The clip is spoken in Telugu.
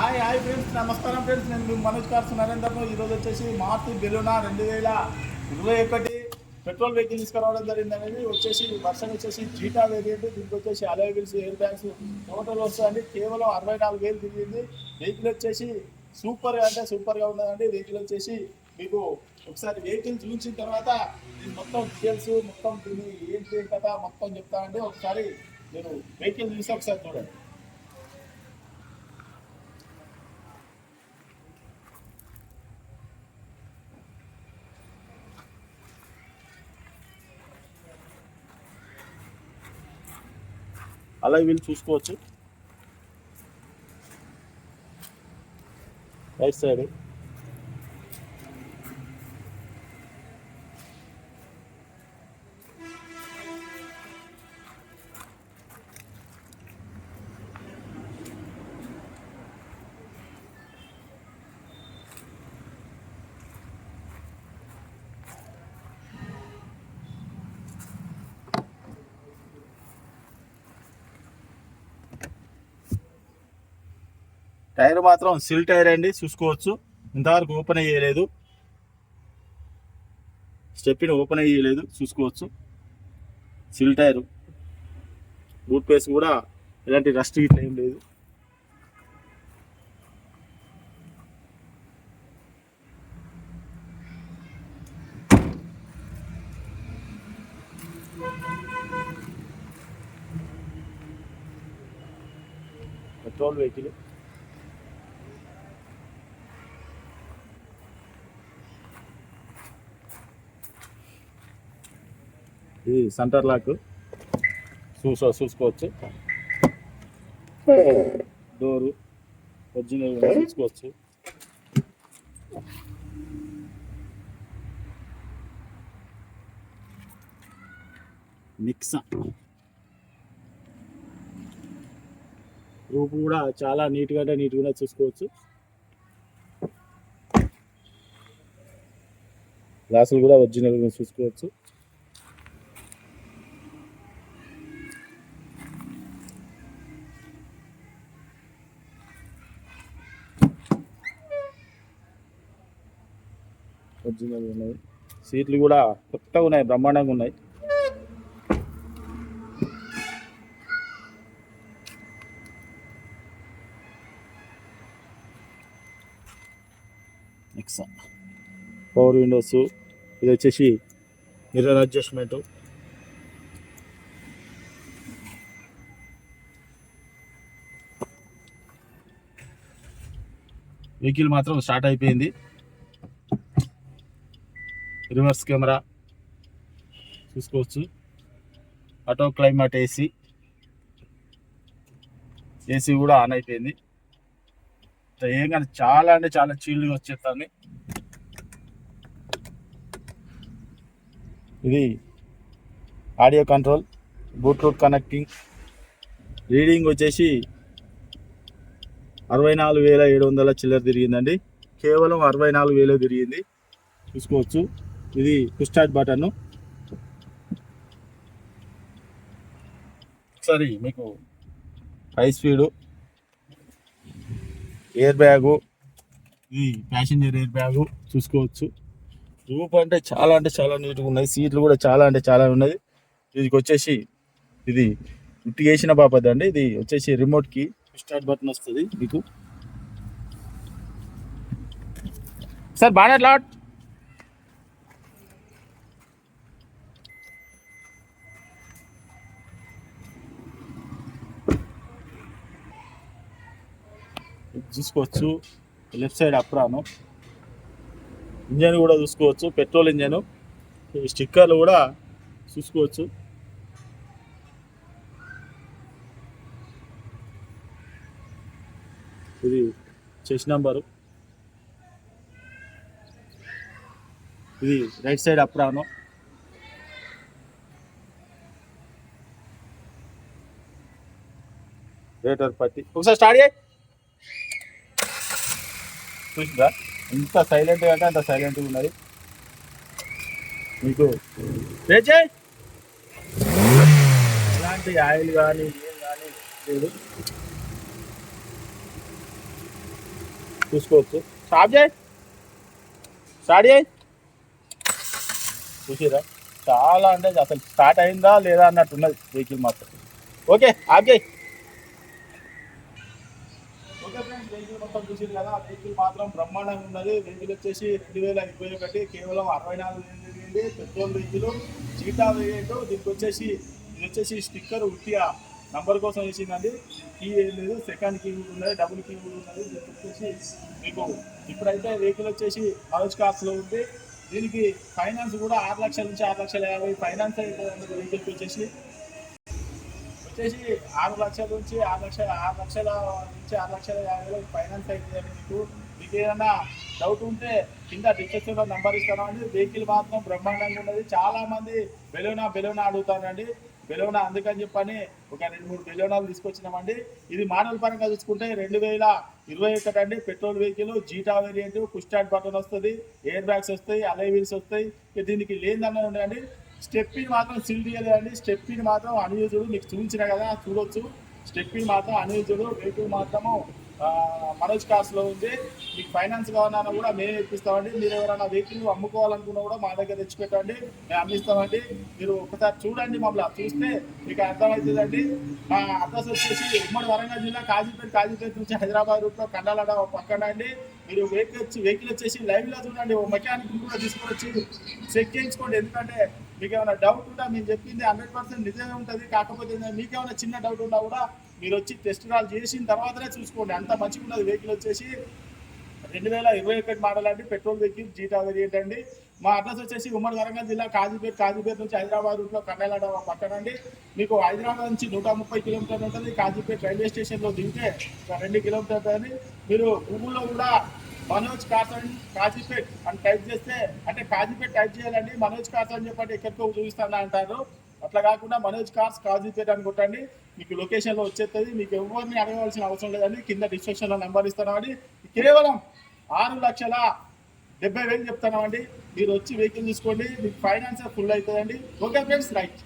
Hi hi friends. నమస్కారం ఫ్రెండ్స్. నేను మనోజ్ కార్స్ నరేందర్ను ఈరోజు వచ్చేసి మార్తి బెలూనా రెండు వేల ఇరవై ఒకటి పెట్రోల్ వెహికల్ తీసుకురావడం జరిగింది అనేది వచ్చేసి వర్షం వచ్చేసి జీటా వేరియంట్ దీనికి వచ్చేసి alloy wheels air bags total వస్తుందండి కేవలం అరవై నాలుగు వేలు తిరిగింది. వెహికల్ వచ్చేసి సూపర్ అంటే సూపర్గా ఉన్నదండి. వెహికల్ వచ్చేసి మీకు ఒకసారి వెహికల్ చూసిన తర్వాత దీని మొత్తం డీటెయిల్స్ మొత్తం దీని ఏంటి ఏం కదా మొత్తం చెప్తానండి. ఒకసారి మీరు వెహికల్ చూసి ఒకసారి చూడండి. అలా వీళ్ళు చూసుకోవచ్చు. రైట్ సైడ్ టైర్ మాత్రం సిల్ టైర్ అండి చూసుకోవచ్చు. ఇంతవరకు ఓపెన్ అయ్యలేదు. స్టెప్ని ఓపెన్ అయ్యలేదు చూసుకోవచ్చు. Seal tyre. బూట్ పేస్ కూడా ఎలాంటి రస్ట్ ఇట్లా ఏం లేదు. Petrol vehicle. ఇది సెంటర్ లాక్. చూసో చూసుకోవచ్చు. డోరు ఒరిజినల్ చూసుకోవచ్చు. మిక్సా. రూపు కూడా చాలా నీట్గా అంటే నీట్గా చూసుకోవచ్చు. గ్లాసులు కూడా ఒరిజినల్గా చూసుకోవచ్చు. ఒరిజినల్ ఉన్నాయి. సీట్లు కూడా కొత్తగా ఉన్నాయి బ్రహ్మాండంగా ఉన్నాయి. పవర్ విండోస్ ఇది వచ్చేసి మిర్రర్ అడ్జస్ట్మెంట్ వెహికల్ మాత్రం స్టార్ట్ అయిపోయింది. రివర్స్ కెమెరా చూసుకోవచ్చు. ఆటో క్లైమేట్ ఏసీ ఏసీ కూడా ఆన్ అయిపోయింది. ఏం కానీ చాలా అంటే చాలా చీల్డ్గా వచ్చేస్తాను ఇది audio control Bluetooth connecting reading వచ్చేసి అరవై నాలుగు వేల ఏడు వందల చిల్లర తిరిగిందండి. కేవలం అరవై నాలుగు వేలు తిరిగింది. చూసుకోవచ్చు. ఇది స్టార్ట్ బటన్. ఒకసారి మీకు హై స్పీడు ఎయిర్ బ్యాగు ఇది ప్యాసింజర్ ఎయిర్ బ్యాగు చూసుకోవచ్చు. రూప్ అంటే చాలా అంటే చాలా నీట్గా ఉన్నాయి. సీట్లు కూడా చాలా అంటే చాలా ఉన్నది ఇది వచ్చేసి ఇది ఇట్టి వేసిన బాపది అండి. ఇది వచ్చేసి రిమోట్కి స్టార్ట్ బటన్ వస్తుంది మీకు. సార్ బాగా లాట్ చూసుకోవచ్చు. Left side అప్రాను. ఇంజన్ కూడా చూసుకోవచ్చు. Petrol engine. ఈ స్టిక్కర్లు కూడా చూసుకోవచ్చు. ఇది చెస్ నంబరు. ఇది రైట్ సైడ్ అప్రాను. రేటర్ పట్టి. ఒకసారి స్టార్ట్ చేయి. చూసిందా ఎంత సైలెంట్గా అంటే అంత సైలెంట్గా ఉన్నది. మీకు ఎలాంటి ఆయిల్ కానీ ఏం కానీ లేదు. చూసుకోవచ్చు. స్టాప్ చేయి! స్టార్ట్ చేయి! చూసిరా? చాలా అంటే అసలు స్టార్ట్ అయిందా లేదా అన్నట్టు ఉన్నది వెహికల్ మాత్రం. ఓకే ఆప్ చేయి! వెహికల్ మొత్తం చూసింది కదా వెహికల్ మాత్రం బ్రహ్మాండంగా ఉన్నది. వెహికల్ వచ్చేసి రెండు వేల ఇరవై ఒకటి కేవలం అరవై నాలుగు వేలు పెట్రోల్ వెహికల్ చీటా వేయటం దీనికి వచ్చేసి ఇది వచ్చేసి స్టిక్కర్ ఉట్టియా నంబర్ కోసం వేసిందండి. కీ లేదు సెకండ్ కీ కూడా ఉన్నది డబుల్ కీ కూడా ఉన్నది. దీనికి వచ్చేసి మీకు ఇప్పుడైతే వెహికల్ వచ్చేసి హౌస్ కాస్ట్లో ఉంది. దీనికి ఫైనాన్స్ కూడా ఆరు లక్షల నుంచి ఆరు లక్షల యాభై ఫైనాన్స్ అయితే వెహికల్కి వచ్చేసి. వచ్చేసి ఆరు లక్షల నుంచి ఆరు లక్షల ఆరు లక్షల నుంచి ఆరు లక్షల యాభై వేలు ఫైనాన్స్ అవుతుందండి మీకు మీకు ఏదైనా డౌట్ ఉంటే కింద డిస్క్రిప్షన్లో నంబర్ ఇస్తానండి. వెహికల్ మాత్రం బ్రహ్మాండంగా ఉన్నది. చాలా మంది బెలోనా బెలూనా అడుగుతారండి. బెలూనా అందుకని చెప్పని ఒక రెండు మూడు బెలోనాలు తీసుకొచ్చినామండి. ఇది మానవుల పరంగా చూసుకుంటే రెండు వేల ఇరవై ఒకటి అండి. Petrol vehicle Zeta variant push start button వస్తుంది ఎయిర్ బ్యాగ్స్ వస్తాయి అలై వీల్స్ వస్తాయి. దీనికి లేదన్న ఉండండి స్టెప్పిని మాత్రం సిల్ తీయలేదండి. స్టెప్పిని మాత్రం అన్యూజుడు మీకు చూపించిన కదా చూడొచ్చు. స్టెప్పిని మాత్రం అన్యూజుడు వెహికల్ మాత్రము మనోజ్ కాస్ట్లో ఉంది. మీకు ఫైనాన్స్ కావాలన్నా కూడా మేము ఇప్పిస్తామండి. మీరు ఎవరైనా వెహికల్ అమ్ముకోవాలనుకున్నా కూడా మా దగ్గర తెచ్చిపెట్టండి. మేము అమ్మిస్తామండి. మీరు ఒకసారి చూడండి మమ్మల్ని. చూస్తే మీకు అర్థమవుతుందండి. మా అడ్రస్ వచ్చేసి ఉమ్మడి వరంగల్ జిల్లా కాజీపేట కాజీపేట నుంచి హైదరాబాద్ రూట్లో కండాలడ పక్కన అండి. మీరు వెహికల్ వచ్చి వెహికల్ వచ్చేసి లైవ్లో చూడండి. ఓ మెకానిక్ కూడా వచ్చి చెక్ చేయించుకోండి. ఎందుకంటే మీకు ఏమైనా డౌట్ ఉంటే మేము చెప్పింది హండ్రెడ్ పర్సెంట్ నిజమే ఉంటుంది. కాకపోతే మీకేమైనా మీకు ఏమైనా చిన్న డౌట్ ఉన్నా కూడా మీరు వచ్చి టెస్ట్ రాల్ చేసిన తర్వాతనే చూసుకోండి. అంత మంచిగా ఉన్నది వెహికల్ వచ్చేసి రెండు వేల ఇరవై ఒకటి మోడల్ అండి. పెట్రోల్ వెహికల్ జీటా వేరియంట్ అండి. మా అడ్రస్ వచ్చేసి ఉమ్మడి వరంగల్ జిల్లా కాజీపేట కాజీపేట నుంచి హైదరాబాద్ రూట్లో కన్నెలాడ పక్కన అండి మీకు హైదరాబాద్ నుంచి నూట ముప్పై కిలోమీటర్లు ఉంటుంది. కాజీపేట రైల్వే స్టేషన్లో దిగితే రెండు కిలోమీటర్లు అని మీరు గూగుల్లో కూడా మనోజ్ కాసన్ కాజీపేట్ అని టైప్ చేస్తే అంటే కాజీపేట్ టైప్ చేయాలండి. మనోజ్ కార్స్ అని చెప్పండి ఎక్కడికో చూపిస్తాను అంటారు. అట్లా కాకుండా మనోజ్ కార్స్ కాజీపేట్ అని కొట్టండి. మీకు లొకేషన్లో వచ్చేస్తుంది మీకు ఎవరిని అడగవలసిన అవసరం లేదండి. కింద డిస్క్రిప్షన్లో నెంబర్ ఇస్తున్నామండి. కేవలం ఆరు లక్షల డెబ్బై వేలు చెప్తున్నామండి. మీరు వచ్చి వెహికల్ తీసుకోండి. మీకు ఫైనాన్స్ ఫుల్ అవుతుందండి. Okay friends right